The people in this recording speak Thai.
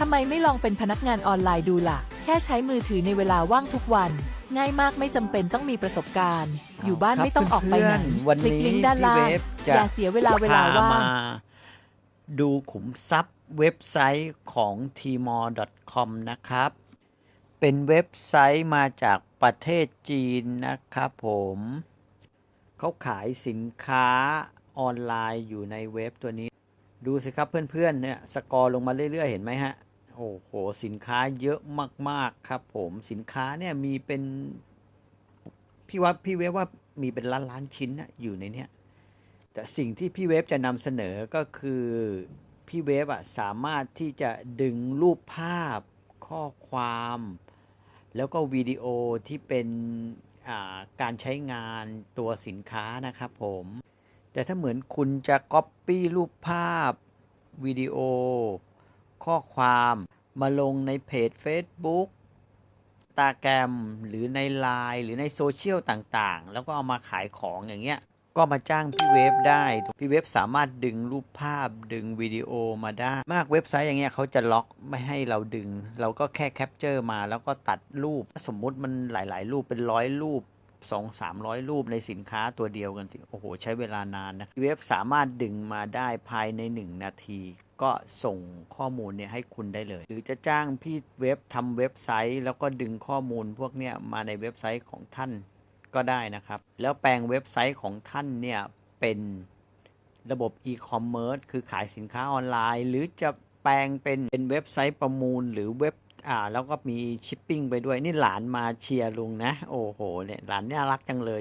ทำไมไม่ลองเป็นพนักงานออนไลน์ดูล่ะ แค่ใช้มือถือในเวลาว่างทุกวัน ง่ายมากไม่จำเป็นต้องมีประสบการณ์ อยู่บ้านครับไม่ต้องออกไปไหนเพื่อนๆวันคลิกนี้ลิงก์ด้านล่างพี่เวฟจะอย่าเสียเวลาเวลาว่างพดูขุมทรัพย์เว็บไซต์ของ tmor.com นะครับ เป็นเว็บไซต์มาจากประเทศจีนนะครับผมเขาขายสินค้าออนไลน์อยู่ในเว็บตัวนี้ ดูสิครับเพื่อนๆเนี่ยสกอร์ลงมาเรื่อยๆ เห็นไหมฮะ โอ้โห สินค้าเยอะมาก ๆ ครับผม สินค้าเนี่ยมีเป็น พี่ว่าพี่เวฟว่ามีเป็นล้านล้านชิ้นนะอยู่ในเนี้ย แต่สิ่งที่พี่เวฟจะนำเสนอก็คือ พี่เวฟอะสามารถที่จะดึงรูปภาพ ข้อความ แล้วก็วิดีโอที่เป็นการใช้งานตัวสินค้านะครับผม แต่ถ้าเหมือนคุณจะ Copy รูปภาพวิดีโอ ข้อความมาลงในเพจ Facebook ตาแกรมหรือใน Line หรือในโซเชียลต่างๆ แล้วก็เอามาขายของอย่างเงี้ย ก็มาจ้างพี่เวฟได้ พี่เวฟสามารถดึงรูปภาพดึงวิดีโอมาได้ มากเว็บไซต์อย่างเงี้ยเขาจะล็อกไม่ให้เราดึง เราก็แค่แคปเจอร์มาแล้วก็ตัดรูป สมมุติมันหลาย ๆ รูปเป็นร้อยรูป สองสามร้อยรูปในสินค้าตัวเดียวกันสิโอ้โห ใช้เวลานานนะเวฟสามารถดึงมาได้ภายใน 1 นาที ก็ส่งข้อมูลเนี่ยให้คุณได้เลย หรือจะจ้างพี่เว็บทำเว็บไซต์ แล้วก็ดึงข้อมูลพวกเนี้ยมาในเว็บไซต์ของท่านก็ได้นะครับ แล้วแปลงเว็บไซต์ของท่านเนี่ยเป็นระบบอีคอมเมิร์ซคือขายสินค้าออนไลน์ หรือจะแปลงเป็นเป็นเว็บไซต์ประมูล หรือเว็บ อ่า แล้วก็มีชิปปิ้งไปด้วย นี่หลานมาเชียร์ลุงนะ โอ้โห เนี่ย หลานน่ารักจังเลย